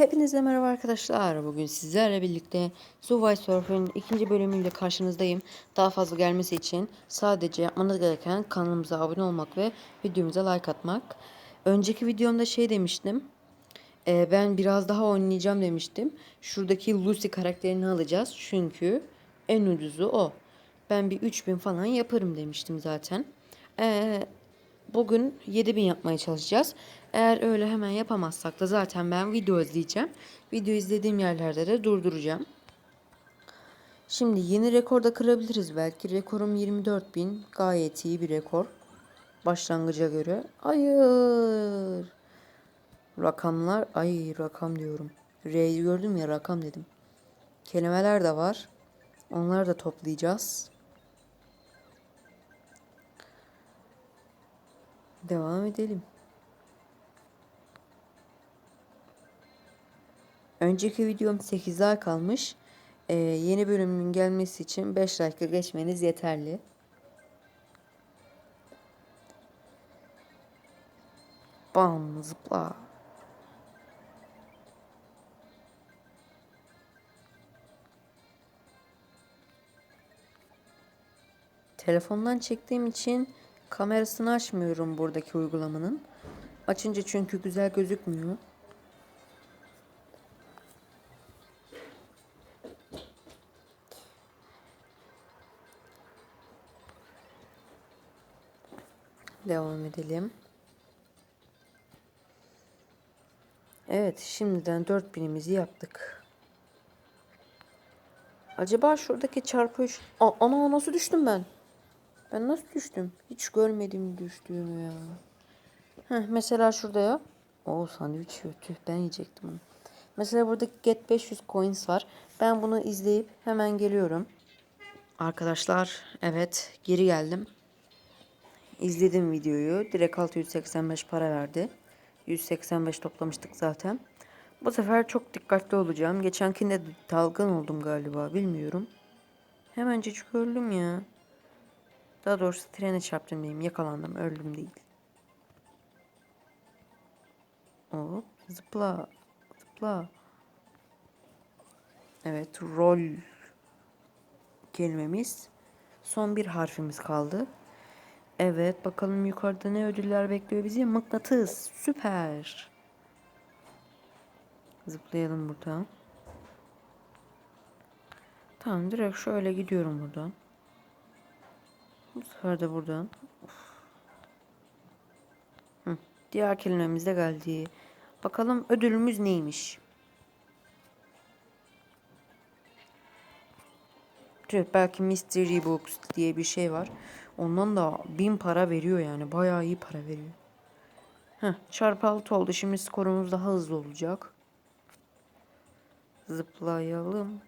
Hepinize merhaba arkadaşlar. Bugün sizlerle birlikte Subway Surf'ün ikinci bölümüyle karşınızdayım. Daha fazla gelmesi için sadece yapmanız gereken kanalımıza abone olmak ve videomuza like atmak. Önceki videomda şey demiştim. e, ben biraz daha oynayacağım demiştim. Şuradaki Lucy karakterini alacağız. Çünkü en ucuzu o. Ben bir 3000 falan yaparım demiştim zaten. Eee Bugün 7000 yapmaya çalışacağız. Eğer öyle hemen yapamazsak da zaten ben video izleyeceğim. Video izlediğim yerlerde de durduracağım. Şimdi yeni rekor da kırabiliriz belki. Rekorum 24.000. Gayet iyi bir rekor. Başlangıca göre. Hayır. Rakamlar. Ay rakam diyorum. R'yi gördüm ya rakam dedim. Kelimeler de var. Onları da toplayacağız. Devam edelim. Önceki videom 8 like kalmış. Ee, yeni bölümün gelmesi için 5 like geçmeniz yeterli. Bam zıpla. Telefondan çektiğim için kamerasını açmıyorum buradaki uygulamanın. Açınca çünkü güzel gözükmüyor. Devam edelim. Evet, şimdiden 4000'imizi yaptık. Acaba şuradaki çarpı 3... Aa, ana nasıl düştüm ben? Ben nasıl düştüm? Hiç görmedim düştüğümü ya. Heh, mesela şurada ya. O sandviç yiyor. Ben yiyecektim onu. Mesela burada get 500 coins var. Ben bunu izleyip hemen geliyorum. Arkadaşlar evet geri geldim. İzledim videoyu. Direkt 685 para verdi. 185 toplamıştık zaten. Bu sefer çok dikkatli olacağım. Geçenkinde dalgın oldum galiba. Bilmiyorum. Hemencecik öldüm ya. Daha doğrusu trene çarptım diyeyim. Yakalandım. Öldüm değil. Hop. Zıpla. Zıpla. Evet. Rol kelimemiz. Son bir harfimiz kaldı. Evet. Bakalım yukarıda ne ödüller bekliyor bizi. Mıknatıs. Süper. Zıplayalım buradan. Tamam. Direkt şöyle gidiyorum buradan. Bu sefer de buradan. Hı. Diğer kelimemiz de geldi. Bakalım ödülümüz neymiş? Tüh, belki Mystery Books diye bir şey var. Ondan da bin para veriyor yani. Bayağı iyi para veriyor. Heh, çarpı 6 oldu. Şimdi skorumuz daha hızlı olacak. Zıplayalım.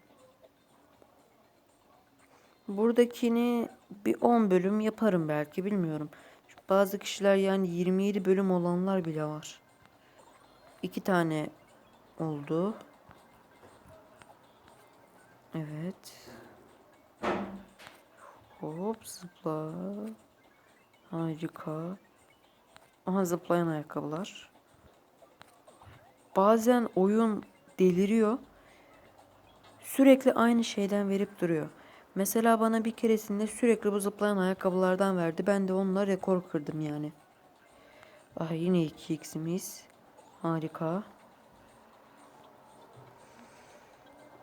Buradakini bir 10 bölüm yaparım belki bilmiyorum. Bazı kişiler yani 27 bölüm olanlar bile var. İki tane oldu. Evet. Hop zıpla. Harika. Aha zıplayan ayakkabılar. Bazen oyun deliriyor. Sürekli aynı şeyden verip duruyor. Mesela bana bir keresinde sürekli bu zıplayan ayakkabılardan verdi. Ben de onunla rekor kırdım yani. Ah yine 2x'imiz. Harika.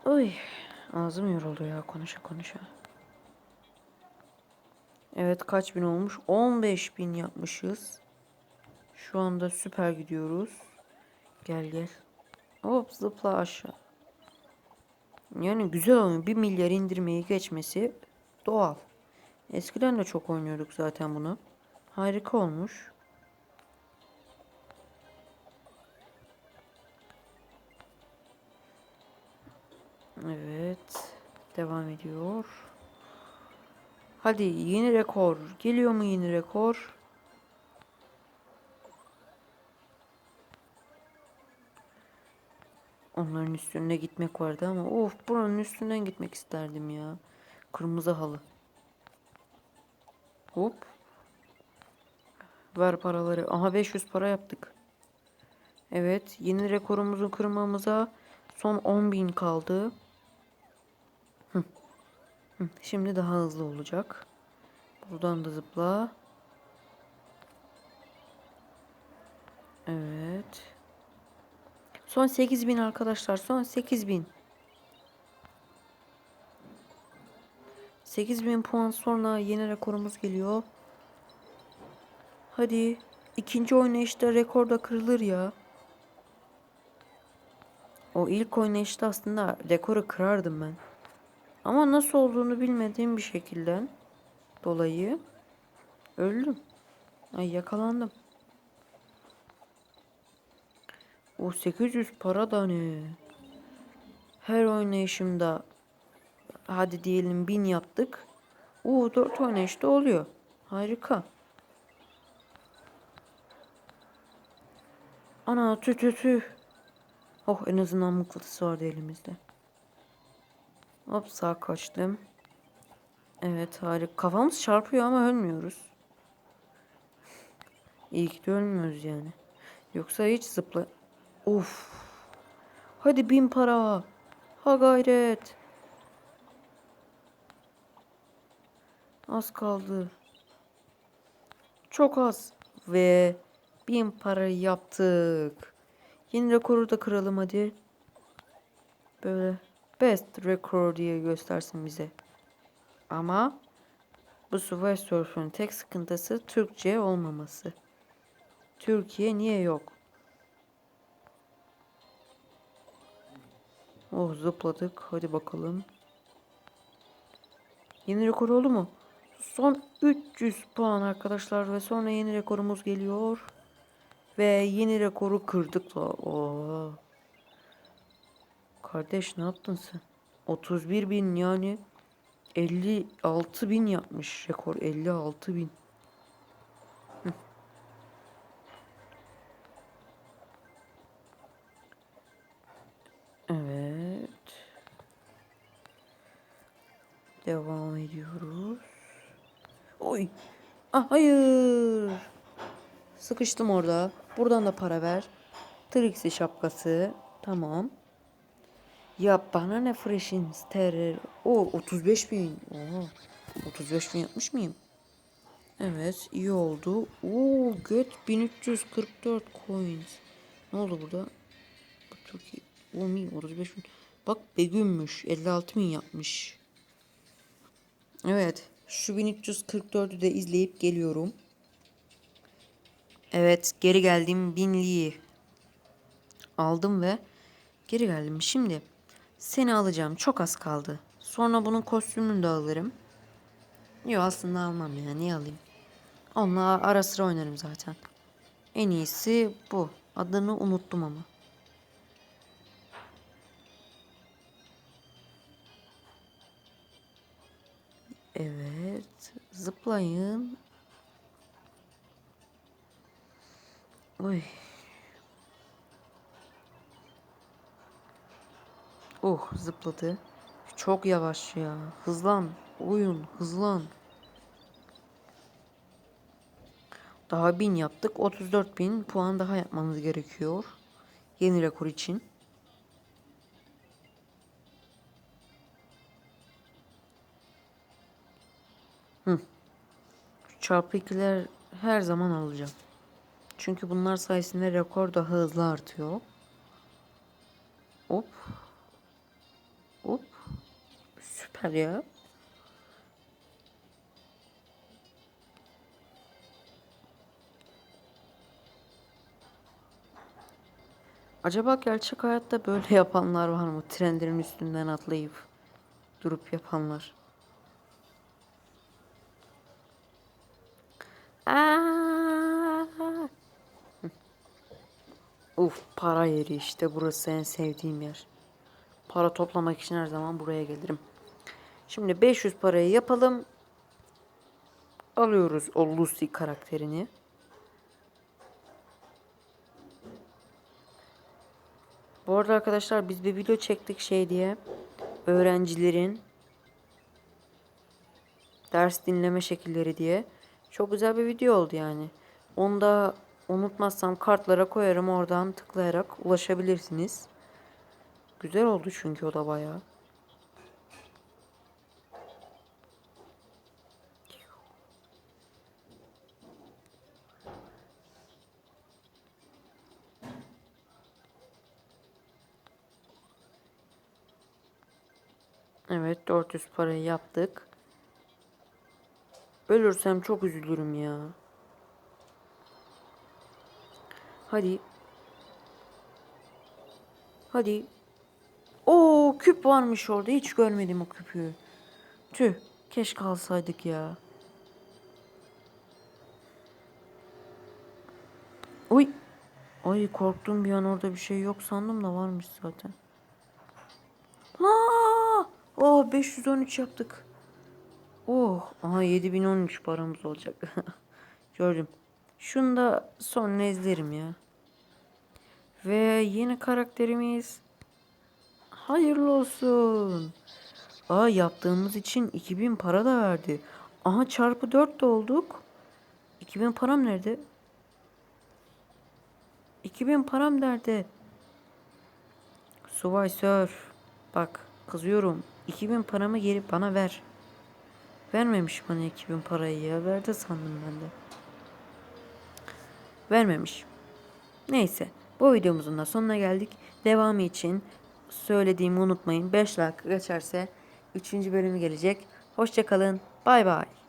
Oy. Ağzım yoruldu ya konuşa konuşa. Evet kaç bin olmuş? 15 bin yapmışız. Şu anda süper gidiyoruz. Gel gel. Hop zıpla aşağı. Yani güzel oyun. 1 milyar indirmeyi geçmesi doğal. Eskiden de çok oynuyorduk zaten bunu. Harika olmuş. Evet. Devam ediyor. Hadi yeni rekor. Geliyor mu yeni rekor? Onların üstüne gitmek vardı ama of buranın üstünden gitmek isterdim ya. Kırmızı halı. Hop. Ver paraları. Aha 500 para yaptık. Evet yeni rekorumuzu kırmamıza son 10.000 kaldı. Şimdi daha hızlı olacak. Buradan da zıpla. Evet. Son 8000 arkadaşlar. Son 8000. 8000 puan sonra yeni rekorumuz geliyor. Hadi. ikinci oynayışta rekor da kırılır ya. O ilk oynayışta aslında rekoru kırardım ben. Ama nasıl olduğunu bilmediğim bir şekilde dolayı öldüm. Ay yakalandım. O 800 para da ne? Her oynayışımda hadi diyelim 1000 yaptık. Oo 4 oynayışta oluyor. Harika. Ana tüh tüh tüh. Oh en azından mıknatıs vardı elimizde. Hop sağ kaçtım. Evet harika. Kafamız çarpıyor ama ölmüyoruz. İyi ki de ölmüyoruz yani. Yoksa hiç zıpla... Of. Hadi bin para. Ha gayret. Az kaldı. Çok az. Ve bin parayı yaptık. Yeni rekoru da kıralım hadi. Böyle best record diye göstersin bize. Ama bu Subway Surfer'ın tek sıkıntısı Türkçe olmaması. Türkiye niye yok? Oh zıpladık. Hadi bakalım. Yeni rekor oldu mu? Son 300 puan arkadaşlar ve sonra yeni rekorumuz geliyor. Ve yeni rekoru kırdık da. Oo. Kardeş ne yaptın sen? 31 bin yani 56 bin yapmış rekor 56 bin. Devam ediyoruz. Oy. Ah hayır. Sıkıştım orada. Buradan da para ver. Trixie şapkası. Tamam. Ya bana ne Fresh'in terör. O 35 bin. Oha. 35 bin yapmış mıyım? Evet iyi oldu. Oo göt 1344 coins. Ne oldu burada? Bu çok iyi. Oğlum iyi 35 bin. Bak Begüm'müş 56 bin yapmış. Evet şu 1344'ü de izleyip geliyorum. Evet geri geldim binliği aldım ve geri geldim. Şimdi seni alacağım çok az kaldı. Sonra bunun kostümünü de alırım. Yok aslında almam ya niye alayım? Onunla ara sıra oynarım zaten. En iyisi bu. Adını unuttum ama. Evet. Zıplayın. Oy. Oh zıpladı. Çok yavaş ya. Hızlan. Oyun hızlan. Daha 1000 yaptık. 34 bin puan daha yapmamız gerekiyor. Yeni rekor için. Hı. Çarpı ikiler her zaman alacağım. Çünkü bunlar sayesinde rekor daha hızlı artıyor. Hop. Hop. Süper ya. Acaba gerçek hayatta böyle yapanlar var mı? Trenlerin üstünden atlayıp durup yapanlar. Uf para yeri işte burası en sevdiğim yer. Para toplamak için her zaman buraya gelirim. Şimdi 500 parayı yapalım. Alıyoruz o Lucy karakterini. Bu arada arkadaşlar biz bir video çektik şey diye. Öğrencilerin ders dinleme şekilleri diye. Çok güzel bir video oldu yani. Onda unutmazsam kartlara koyarım oradan tıklayarak ulaşabilirsiniz. Güzel oldu çünkü o da bayağı. Evet 400 parayı yaptık. Ölürsem çok üzülürüm ya. Hadi. Hadi. Oo küp varmış orada. Hiç görmedim o küpü. Tüh. Keşke alsaydık ya. Uy. Ay korktum bir an orada bir şey yok sandım da varmış zaten. Aa! Oh 513 yaptık. Oh, aha 7013 paramız olacak. Gördüm. Şunu da sonra izlerim ya. Ve yeni karakterimiz hayırlı olsun. Aa yaptığımız için 2000 para da verdi. Aha çarpı 4 de olduk. 2000 param nerede? 2000 param nerede? Subay Surf. Bak kızıyorum. 2000 paramı geri bana ver. Vermemiş bana 2000 parayı ya. Verdi sandım ben de. Vermemiş. Neyse. Bu videomuzun da sonuna geldik. Devamı için söylediğimi unutmayın. 5 like geçerse 3. bölümü gelecek. Hoşçakalın. Bay bay.